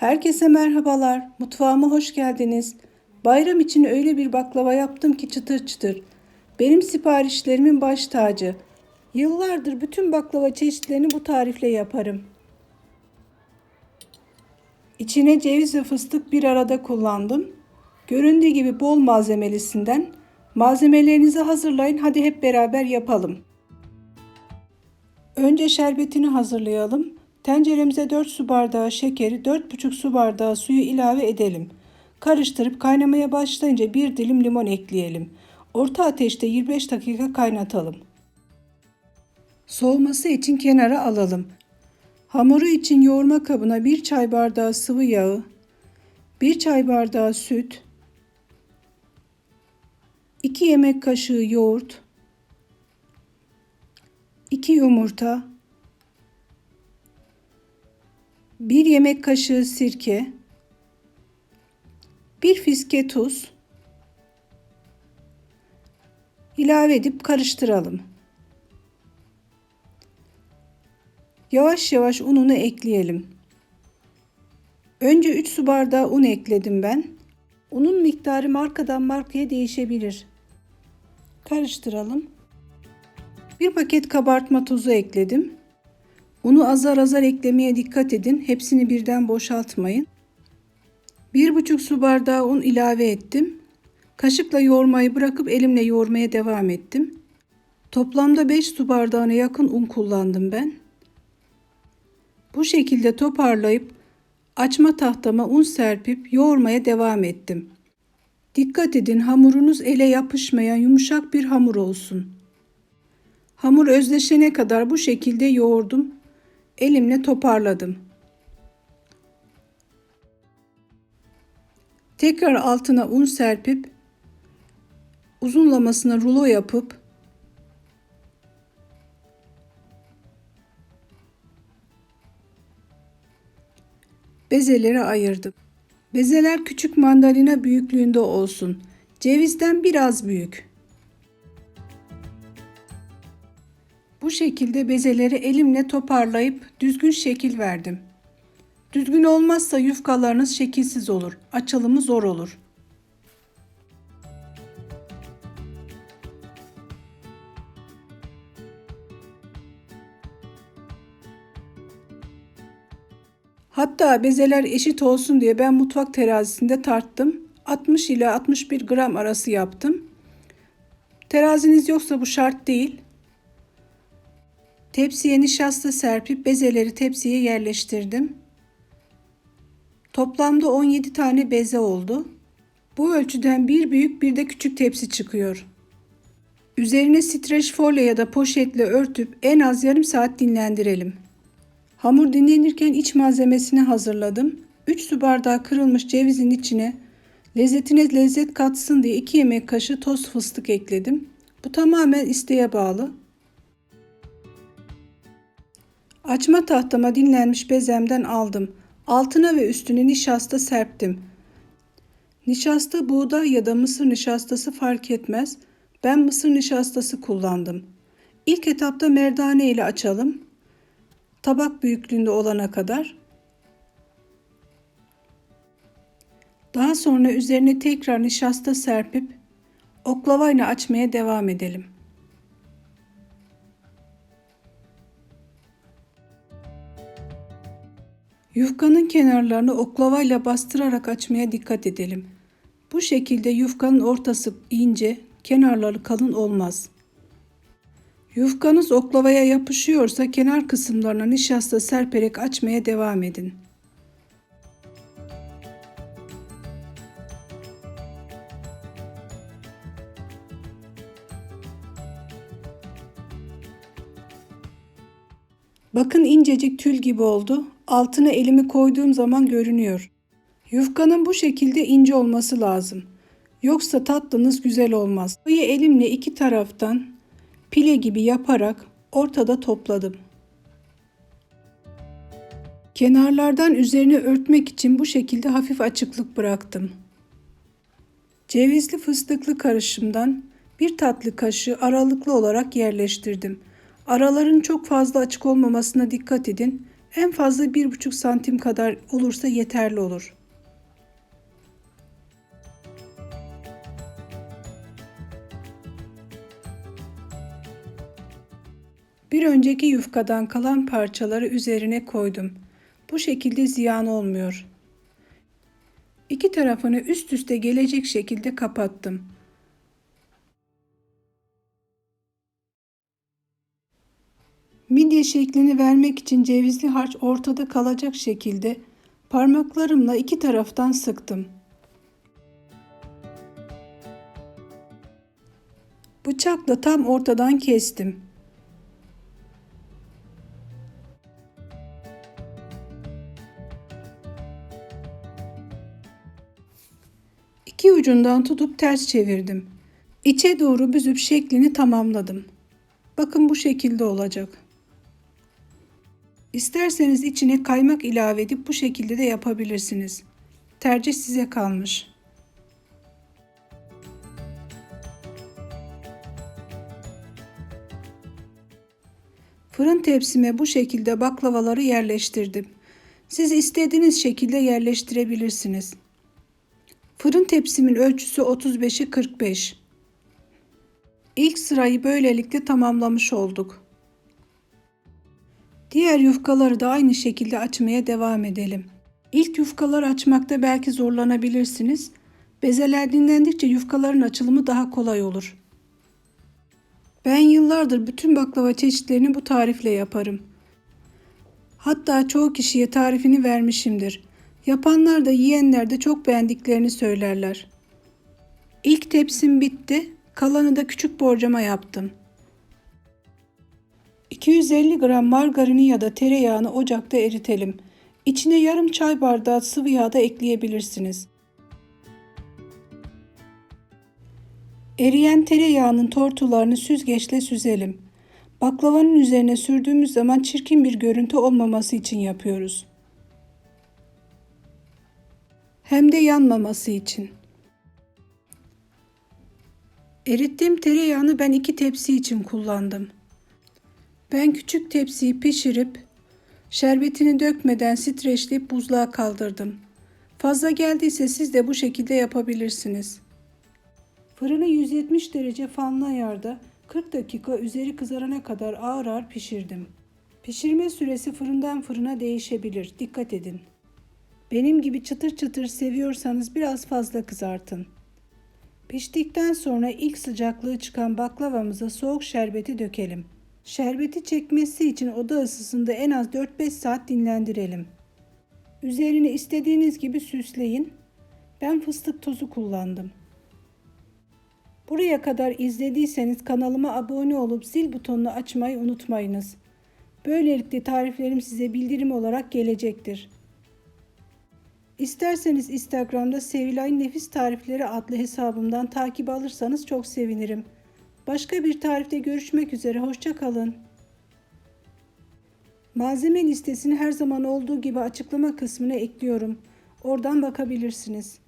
Herkese merhabalar. Mutfağıma hoş geldiniz. Bayram için öyle bir baklava yaptım ki çıtır çıtır. Benim siparişlerimin baş tacı. Yıllardır bütün baklava çeşitlerini bu tarifle yaparım. İçine ceviz ve fıstık bir arada kullandım. Göründüğü gibi bol malzemelisinden. Malzemelerinizi hazırlayın. Hadi hep beraber yapalım. Önce şerbetini hazırlayalım. Tenceremize 4 su bardağı şekeri, 4,5 su bardağı suyu ilave edelim. Karıştırıp kaynamaya başlayınca bir dilim limon ekleyelim. Orta ateşte 25 dakika kaynatalım. Soğuması için kenara alalım. Hamuru için yoğurma kabına 1 çay bardağı sıvı yağı, 1 çay bardağı süt, 2 yemek kaşığı yoğurt, 2 yumurta, 1 yemek kaşığı sirke, 1 fiske tuz ilave edip karıştıralım. Yavaş yavaş ununu ekleyelim. Önce 3 su bardağı un ekledim ben. Unun miktarı markadan markaya değişebilir. Karıştıralım. Bir paket kabartma tozu ekledim. Unu azar azar eklemeye dikkat edin. Hepsini birden boşaltmayın. 1,5 su bardağı un ilave ettim. Kaşıkla yoğurmayı bırakıp elimle yoğurmaya devam ettim. Toplamda 5 su bardağına yakın un kullandım ben. Bu şekilde toparlayıp açma tahtama un serpip yoğurmaya devam ettim. Dikkat edin hamurunuz ele yapışmayan yumuşak bir hamur olsun. Hamur özleşene kadar bu şekilde yoğurdum. Elimle toparladım. Tekrar altına un serpip uzunlamasına rulo yapıp bezelere ayırdım. Bezeler küçük mandalina büyüklüğünde olsun. Cevizden biraz büyük. Bu şekilde bezeleri elimle toparlayıp düzgün şekil verdim. Düzgün olmazsa yufkalarınız şekilsiz olur. Açılımı zor olur. Hatta bezeler eşit olsun diye ben mutfak terazisinde tarttım. 60 ile 61 gram arası yaptım. Teraziniz yoksa bu şart değil. Tepsiye nişasta serpip bezeleri tepsiye yerleştirdim. Toplamda 17 tane beze oldu. Bu ölçüden bir büyük bir de küçük tepsi çıkıyor. Üzerine streç folyo ya da poşetle örtüp en az yarım saat dinlendirelim. Hamur dinlenirken iç malzemesini hazırladım. 3 su bardağı kırılmış cevizin içine lezzetine lezzet katsın diye 2 yemek kaşığı toz fıstık ekledim. Bu tamamen isteğe bağlı. Açma tahtama dinlenmiş bezemden aldım. Altına ve üstüne nişasta serptim. Nişasta buğday ya da mısır nişastası fark etmez. Ben mısır nişastası kullandım. İlk etapta merdane ile açalım. Tabak büyüklüğünde olana kadar. Daha sonra üzerine tekrar nişasta serpip oklavayla açmaya devam edelim. Yufkanın kenarlarını oklavayla bastırarak açmaya dikkat edelim. Bu şekilde yufkanın ortası ince, kenarları kalın olmaz. Yufkanız oklavaya yapışıyorsa kenar kısımlarına nişasta serperek açmaya devam edin. Bakın incecik tül gibi oldu. Altına elimi koyduğum zaman görünüyor. Yufkanın bu şekilde ince olması lazım. Yoksa tatlınız güzel olmaz. Suyu elimle iki taraftan pile gibi yaparak ortada topladım. Kenarlardan üzerine örtmek için bu şekilde hafif açıklık bıraktım. Cevizli fıstıklı karışımdan bir tatlı kaşığı aralıklı olarak yerleştirdim. Araların çok fazla açık olmamasına dikkat edin. En fazla 1,5 santim kadar olursa yeterli olur. Bir önceki yufkadan kalan parçaları üzerine koydum. Bu şekilde ziyan olmuyor. İki tarafını üst üste gelecek şekilde kapattım. Midye şeklini vermek için cevizli harç ortada kalacak şekilde parmaklarımla iki taraftan sıktım. Bıçakla tam ortadan kestim. İki ucundan tutup ters çevirdim. İçe doğru büzüp şeklini tamamladım. Bakın bu şekilde olacak. İsterseniz içine kaymak ilave edip bu şekilde de yapabilirsiniz. Tercih size kalmış. Fırın tepsime bu şekilde baklavaları yerleştirdim. Siz istediğiniz şekilde yerleştirebilirsiniz. Fırın tepsimin ölçüsü 35'i 45. İlk sırayı böylelikle tamamlamış olduk. Diğer yufkaları da aynı şekilde açmaya devam edelim. İlk yufkaları açmakta belki zorlanabilirsiniz. Bezeler dinlendikçe yufkaların açılımı daha kolay olur. Ben yıllardır bütün baklava çeşitlerini bu tarifle yaparım. Hatta çoğu kişiye tarifini vermişimdir. Yapanlar da yiyenler de çok beğendiklerini söylerler. İlk tepsim bitti. Kalanı da küçük borcama yaptım. 250 gram margarini ya da tereyağını ocakta eritelim. İçine yarım çay bardağı sıvı yağ da ekleyebilirsiniz. Eriyen tereyağının tortularını süzgeçle süzelim. Baklavanın üzerine sürdüğümüz zaman çirkin bir görüntü olmaması için yapıyoruz. Hem de yanmaması için. Erittiğim tereyağını ben iki tepsi için kullandım. Ben küçük tepsiyi pişirip şerbetini dökmeden streçleyip buzluğa kaldırdım. Fazla geldiyse siz de bu şekilde yapabilirsiniz. Fırını 170 derece fanlı ayarda 40 dakika üzeri kızarana kadar ağır ağır pişirdim. Pişirme süresi fırından fırına değişebilir. Dikkat edin. Benim gibi çıtır çıtır seviyorsanız biraz fazla kızartın. Piştikten sonra ilk sıcaklığı çıkan baklavamıza soğuk şerbeti dökelim. Şerbeti çekmesi için oda ısısında en az 4-5 saat dinlendirelim. Üzerini istediğiniz gibi süsleyin. Ben fıstık tozu kullandım. Buraya kadar izlediyseniz kanalıma abone olup zil butonunu açmayı unutmayınız. Böylelikle tariflerim size bildirim olarak gelecektir. İsterseniz Instagram'da Sevilay Nefis Tarifleri adlı hesabımdan takip alırsanız çok sevinirim. Başka bir tarifte görüşmek üzere. Hoşça kalın. Malzeme listesini her zaman olduğu gibi açıklama kısmına ekliyorum. Oradan bakabilirsiniz.